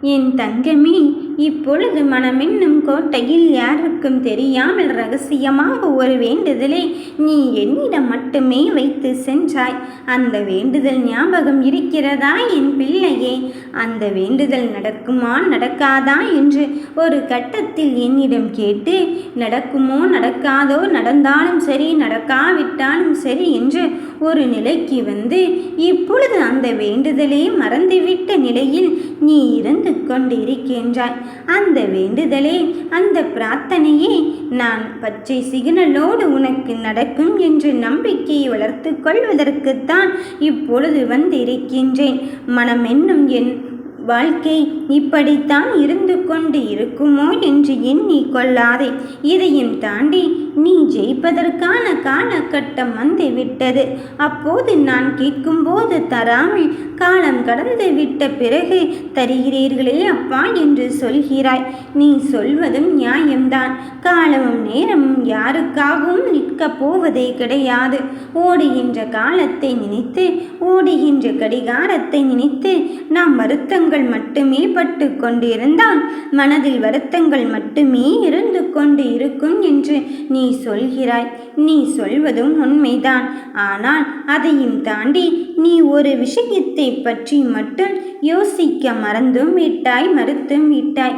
என் தங்கமே இப்பொழுது மனமென்னும் கோட்டையில் யாருக்கும் தெரியாமல் ரகசியமாக ஒரு வேண்டுதலை நீ என்னிடம் மட்டுமே வைத்து சென்றாய். அந்த வேண்டுதல் ஞாபகம் இருக்கிறதா என் பிள்ளையே? அந்த வேண்டுதல் நடக்குமா நடக்காதா என்று ஒரு கட்டத்தில் என்னிடம் கேட்டு நடக்குமோ நடக்காதோ நடந்தாலும் சரி நடக்காவிட்டாலும் சரி என்று ஒரு நிலைக்கு வந்து இப்பொழுது அந்த வேண்டுதலே மறந்துவிட்ட நிலையில் நீ இருந்து கொண்டிருக்கின்றாய். அந்த வேண்டுதலே அந்த பிரார்த்தனையே நான் பச்சை சிக்னலோடு உனக்கு நடக்கும் என்று நம்பிக்கையை வளர்த்து கொள்வதற்குத்தான் இப்பொழுது வந்திருக்கின்றேன். மனமென்னும் என் வாழ்க்கை இப்படித்தான் இருந்து கொண்டு இருக்குமோ என்று எண்ணி கொள்ளாதே. இதையும் தாண்டி நீ ஜெயிப்பதற்கான காலகட்டம் வந்து விட்டது. அப்போது நான் கேட்கும்போது தராமல் காலம் கடந்து விட்ட பிறகு தருகிறீர்களே அப்பா என்று சொல்கிறாய். நீ சொல்வதும் நியாயம்தான். காலமும் நேரமும் யாருக்காகவும் நிற்கப் போவதே கிடையாது. ஓடுகின்ற காலத்தை நினைத்து ஓடுகின்ற கடிகாரத்தை நினைத்து நாம் வருத்தங்கள் மட்டுமே பட்டு கொண்டிருந்தான். மனதில் வருத்தங்கள் மட்டுமே இருந்து கொண்டு இருக்கும் என்று நீ சொல்கிறாய். நீ சொல்வதும் உண்மைதான். ஆனால் அதையும் தாண்டி நீ ஒரு விஷயத்தை பற்றி மட்டும் யோசிக்க மறந்தும் விட்டாய் மறுத்தும் விட்டாய்.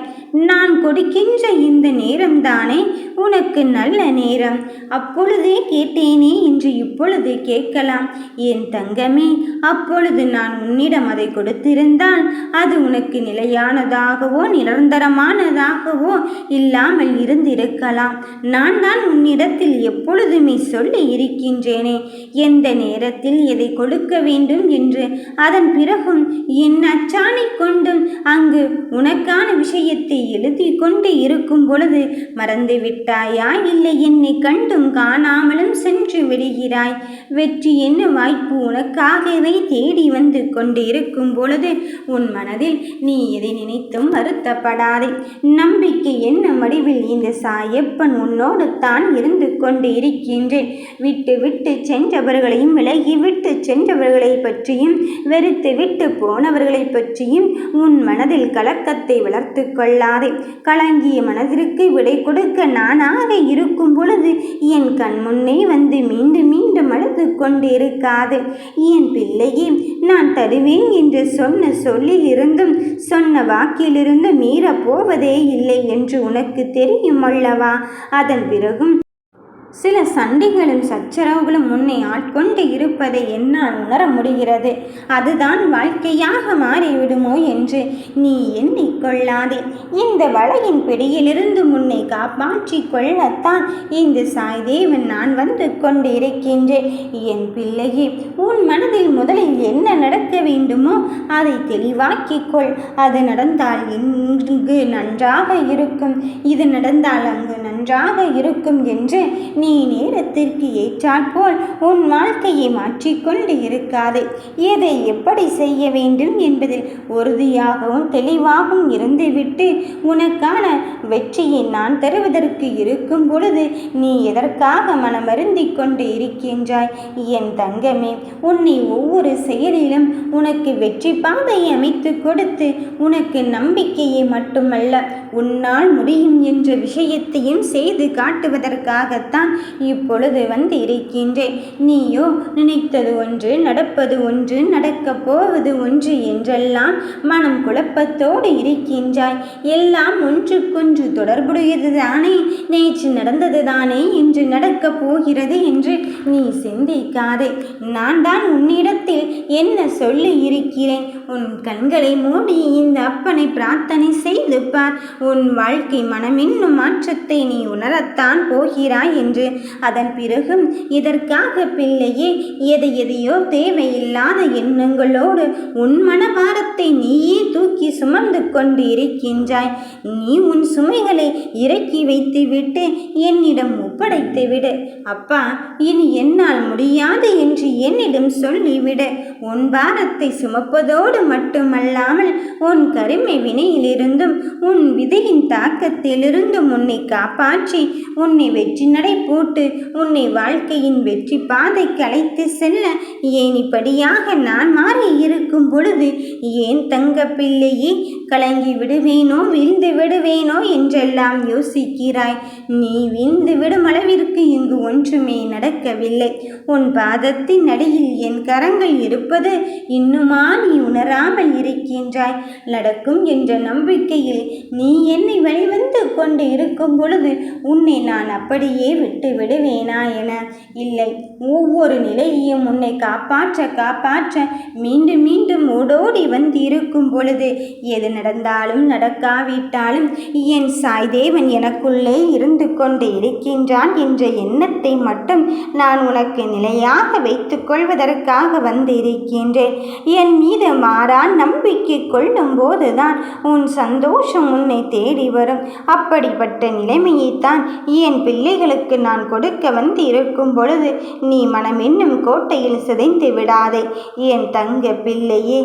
நான் கொடுக்கின்ற இந்த நேரம்தானே உனக்கு நல்ல நேரம்? அப்பொழுதே கேட்டேனே என்று இப்பொழுது கேட்கலாம். என் தங்கமே அப்பொழுது நான் உன்னிடம் அதை கொடுத்திருந்தால் அது உனக்கு நிலையானதாகவோ நிரந்தரமானதாகவோ இல்லாமல் இருந்திருக்க? இருக்கலாம் நான் தான் உன்னிடத்தில் எப்பொழுதுமே சொல்லி இருக்கின்றேனே. எந்த நேரத்தில் எதை கொடுக்க வேண்டும் என்று அதன் பிறகும் என் அச்சாணி கொண்டும் அங்கு உனக்கான விஷயத்தை எழுதி கொண்டு இருக்கும் பொழுது மறந்துவிட்டாயா? இல்லை என்னை கண்டும் காணாமல் சென்று விடுகிறாய். வெற்றி என்ன வாய்ப்பு? உனக்காகவே தேடி வந்து கொண்டு இருக்கும் பொழுது உன் மனதில் நீ எதை நினைத்தும் வருத்தப்படாதே. நம்பிக்கை என்ன வடிவில் இந்த சாயப்பன் உன்னோடு தான் இருந்து கொண்டு இருக்கின்றேன் விட்டு விட்டு சென்றவர்களையும் விலகி விட்டு சென்றவர்களை பற்றியும் வெறுத்து விட்டு போனவர்களை பற்றியும் உன் மனதில் கலக்கத்தை வளர்த்து கொள்ளாதே. கலங்கிய மனதிற்கு விடை கொடுக்க நானாக இருக்கும் பொழுது என் கண் முன்னே வந்து மீண்டும் மீண்டும் அழுது கொண்டிருக்காது என் பிள்ளையே நான் தருவேன் என்று சொன்ன சொல்லிலிருந்தும் சொன்ன வாக்கிலிருந்து மீறப் போவதே இல்லை என்று உனக்கு தெரியும் அல்லவா? அதன் பிறகும் சில சண்டைகளும் சச்சரவுகளும் உன்னை ஆட்கொண்டு இருப்பதை என்னால் உணர முடிகிறது. அதுதான் வாழ்க்கையாக மாறிவிடுமோ என்று நீ எண்ணிக்கொள்ளாதே இந்த வலையின் பிடியிலிருந்து உன்னை காப்பாற்றி கொள்ளத்தான் இந்த சாய்தேவன் நான் வந்து கொண்டு இருக்கின்றேன் என் பிள்ளையே உன் மனதில் முதலில் என்ன நடக்க வேண்டுமோ அதை தெளிவாக்கிக் கொள். அது நடந்தால் இங்கு நன்றாக இருக்கும். இது நடந்தால் அங்கு நன்றாக இருக்கும் என்று நீ நீ நேரத்திற்கு ஏற்றாற்போல் உன் வாழ்க்கையை மாற்றிக்கொண்டு இருக்காதே. எதை எப்படி செய்ய வேண்டும் என்பதில் உறுதியாகவும் தெளிவாகவும் இருந்துவிட்டு உனக்கான வெற்றியை நான் தருவதற்கு இருக்கும் பொழுது நீ எதற்காக மனமருந்தி கொண்டு இருக்கின்றாய்? என் தங்கமே உன்னை ஒவ்வொரு செயலிலும் உனக்கு வெற்றி பாதையை அமைத்து கொடுத்து உனக்கு நம்பிக்கையை மட்டுமல்ல உன்னால் முடியும் என்ற விஷயத்தையும் செய்து காட்டுவதற்காகத்தான் இப்பொழுது வந்து இருக்கின்றேன் நீயோ நினைத்தது ஒன்று நடப்பது ஒன்று நடக்கப் போவது ஒன்று என்றெல்லாம் மனம் குழப்பத்தோடு இருக்கின்றாய். எல்லாம் ஒன்றுக்கொன்று தொடர்புடையது தானே நேற்று நடந்தது தானே இன்று நடக்கப் போகிறது என்று நீ சிந்திக்காதே. நான் தான் உன்னிடத்தில் என்ன சொல்லி இருக்கிறேன்? உன் கண்களை மூடி இந்த அப்பனை பிரார்த்தனை செய்து பார். உன் வாழ்க்கை மனமின்னும் மாற்றத்தை நீ உணரத்தான் போகிறாய் என்று என்று. அதன் பிறகும் இதற்காக பிள்ளையே எதை எதையோ தேவையில்லாத எண்ணங்களோடு உன் மனபாரத்தை நீயே தூக்கி சுமந்து கொண்டு இருக்கின்றாய் நீ உன் சுமைகளை இறக்கி வைத்துவிட்டு என்னிடம் ஒப்படைத்து விடு. அப்பா இனி என்னால் முடியாது என்று என்னிடம் சொல்லிவிடு. உன் பாரத்தை சுமப்பதோடு மட்டுமல்லாமல் உன் கருமை வினையிலிருந்தும் உன் விதையின் தாக்கத்திலிருந்தும் உன்னை காப்பாற்றி உன்னை வெற்றி நடை போட்டு உன்னை வாழ்க்கையின் வெற்றி பாதைக்கு அழைத்து செல்ல ஏன் இப்படியாக நான் மாறி இருக்கும் பொழுது ஏன் தங்க பிள்ளையே கலங்கி விடுவேனோ வீழ்ந்து விடுவேனோ என்றெல்லாம் யோசிக்கிறாய். நீ வீழ்ந்து விடும் அளவிற்கு இங்கு ஒன்றுமே நடக்கவில்லை. உன் பாதத்தின் அடியில் என் கரங்கள் இருப்பது இன்னுமா நீ உணராமல் இருக்கின்றாய். நடக்கும் என்ற நம்பிக்கையில் நீ என்னை வழிவந்து கொண்டு இருக்கும் பொழுது உன்னை நான் அப்படியே விட்டு விடுவேனா என. இல்லை ஒவ்வொரு நிலையையும் உன்னை காப்பாற்ற காப்பாற்ற மீண்டும் மீண்டும் ஓடோடி வந்து இருக்கும் பொழுது எது நடந்தாலும் நடக்காவிட்டாலும் என் சாய்தேவன் எனக்குள்ளே இருந்து கொண்டு இருக்கின்றான் என்ற எண்ணத்தை மட்டும் நான் உனக்கு நிலையாக வைத்துக் கொள்வதற்காக வந்து இருக்கின்றேன் என் மீது மாறா நம்பிக்கை கொள்ளும் போதுதான் உன் சந்தோஷம் உன்னை தேடி வரும். அப்படிப்பட்ட நிலைமையைத்தான் என் பிள்ளைகளுக்கு நான் கொடுக்க வந்து இருக்கும் பொழுது நீ மனம் என்னும் கோட்டையில் சிதைந்து விடாதே. என் தங்க பிள்ளையே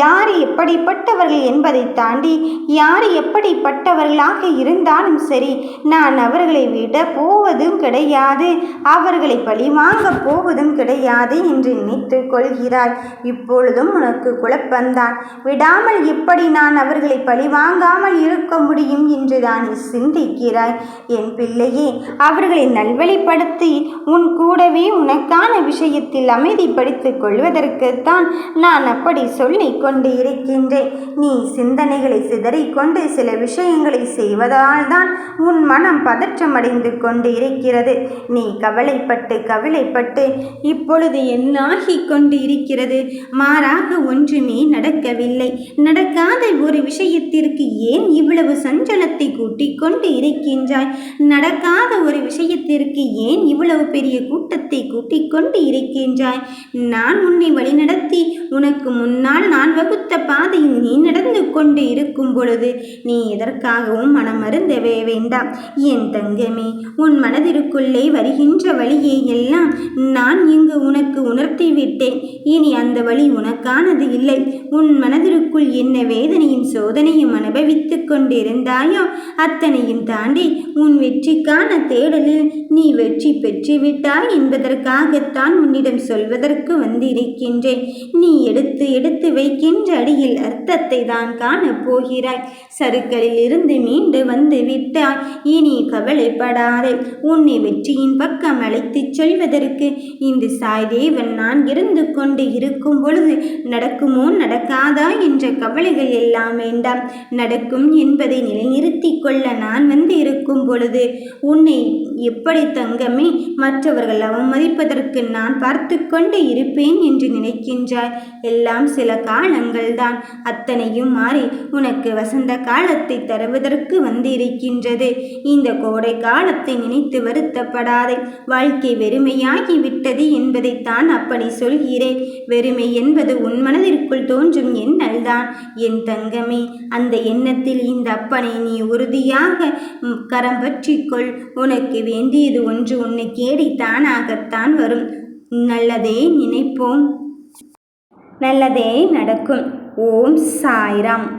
யார் எப்படிப்பட்டவர்கள் என்பதை தாண்டி யார் எப்படிப்பட்டவர்களாக இருந்தாலும் சரி நான் அவர்களை விட போவதும் கிடையாது. அவர்களை பழிவாங்க போவதும் கிடையாது என்று நினைத்து கொள்கிறாய். இப்பொழுதும் உனக்கு குழப்பந்தான் விடாமல் எப்படி நான் அவர்களை பழிவாங்காமல் இருக்க முடியும் என்று தான் சிந்திக்கிறாய். என் பிள்ளையே அவர்களை நல்வழிப்படுத்தி உன் கூடவே உனக்கான விஷயத்தில் அமைதிப்படுத்திக் கொள்வதற்குத்தான் நான் அப்படி சொல்லிக் கொண்டு இருக்கின்றேன் நீ சிந்தனை சிந்தனைகளை சிதறிக்கொண்டு சில விஷயங்களை செய்வதால் தான் உன் மனம் பதற்றமடைந்து கொண்டு இருக்கிறது. நீ கவலைப்பட்டு கவலைப்பட்டு இப்பொழுது என்னாகிக் கொண்டு இருக்கிறது? மாறாக ஒன்றுமே நடக்கவில்லை. நடக்காத ஒரு விஷயத்திற்கு ஏன் இவ்வளவு சஞ்சலத்தை கூட்டிக் கொண்டு இருக்கின்றாய்? நடக்காத ஒரு விஷயத்திற்கு ஏன் இவ்வளவு பெரிய கூட்டத்தை கூட்டிக் கொண்டு இருக்கின்றாய்? நான் உன்னை வழிநடத்தி உனக்கு முன்னால் நான் வகுத்த பாதையில் நீ நடந்து கொண்டு இருக்கும் பொழுது நீ எதற்காகவும் மனமருந்தவே வேண்டாம். என் தங்கமே உன் மனதிற்குள்ளே வருகின்ற வழியை எல்லாம் நான் இங்கு உனக்கு உணர்த்தி விட்டேன். இனி அந்த வழி உனக்கானது இல்லை. உன் மனதிற்குள் என்ன வேதனையும் சோதனையும் அனுபவித்துக் கொண்டிருந்தாயோ அத்தனையும் தாண்டி உன் வெற்றிக்கான தேடலில் நீ வெற்றி பெற்றுவிட்டாய் என்பதற்காகத்தான் உன்னிடம் சொல்வதற்கு வந்திருக்கின்றேன். நீ எடுத்து எடுத்து வைக்கின்ற அடியில் அர்த்தத்தை தான் காண காணப் போகிறாய் சருக்களில் இருந்து மீண்டு வந்து விட்டாய். இனி கவலைப்படாதே. உன்னை வெற்றியின் பக்கம் அழைத்துச் செல்வதற்கு இந்த சாய்தேவன் நான் இருந்து கொண்டு இருக்கும் பொழுது நடக்குமோ நடக்காதா என்ற கவலைகள் எல்லாம் வேண்டாம். நடக்கும் என்பதை நிலைநிறுத்திக் கொள்ள நான் வந்து இருக்கும் பொழுது உன்னை எப்படி தங்கமே? மற்றவர்கள் அவமதிப்பதற்கு நான் பார்த்து கொண்டு இருப்பேன் என்று நினைக்கின்றாய். எல்லாம் சில காலங்கள்தான். அத்தனையும் மாறி உனக்கு வசந்த காலத்தை தருவதற்கு வந்திருக்கின்றது. இந்த கோடை காலத்தை நினைத்து வருத்தப்படாதே. வாழ்க்கை வெறுமையாகி விட்டது என்பதைத்தான் அப்படி சொல்கிறேன். வெறுமை என்பது உன் மனதிற்குள் தோன்றும் எண்ணல்தான். என் தங்கமே அந்த எண்ணத்தில் இந்த அப்பனை நீ உறுதியாக கரம் பற்றிக்கொள். உனக்கு வேண்டியது ஒன்று உன்னை கேடி தானாகத்தான் வரும். நல்லதே நினைப்போம். நல்லதே நடக்கும். ஓம் சாய்ராம்.